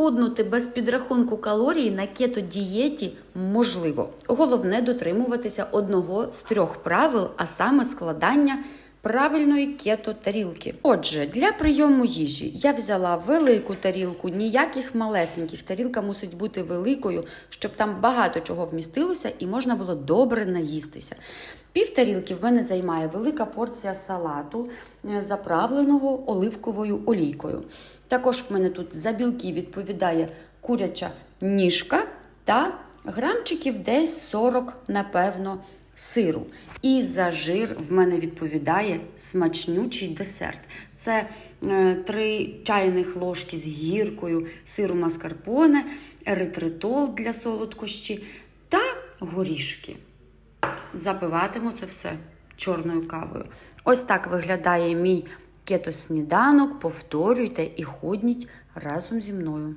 Схуднути без підрахунку калорій на кето-дієті можливо. Головне дотримуватися одного з трьох правил, а саме складання правильної кето-тарілки. Отже, для прийому їжі я взяла велику тарілку, ніяких малесеньких. Тарілка мусить бути великою, щоб там багато чого вмістилося і можна було добре наїстися. Пів тарілки в мене займає велика порція салату, е, заправленого оливковою олійкою. Також в мене тут за білки відповідає куряча ніжка та грамчиків десь 40, напевно, сиру. І за жир в мене відповідає смачнючий десерт. Це е, три чайних ложки з гіркою, сиру маскарпоне, еритритол для солодкощі та горішки. Запиватиму це все чорною кавою. Ось так виглядає мій кето-сніданок. Повторюйте і ходніть разом зі мною.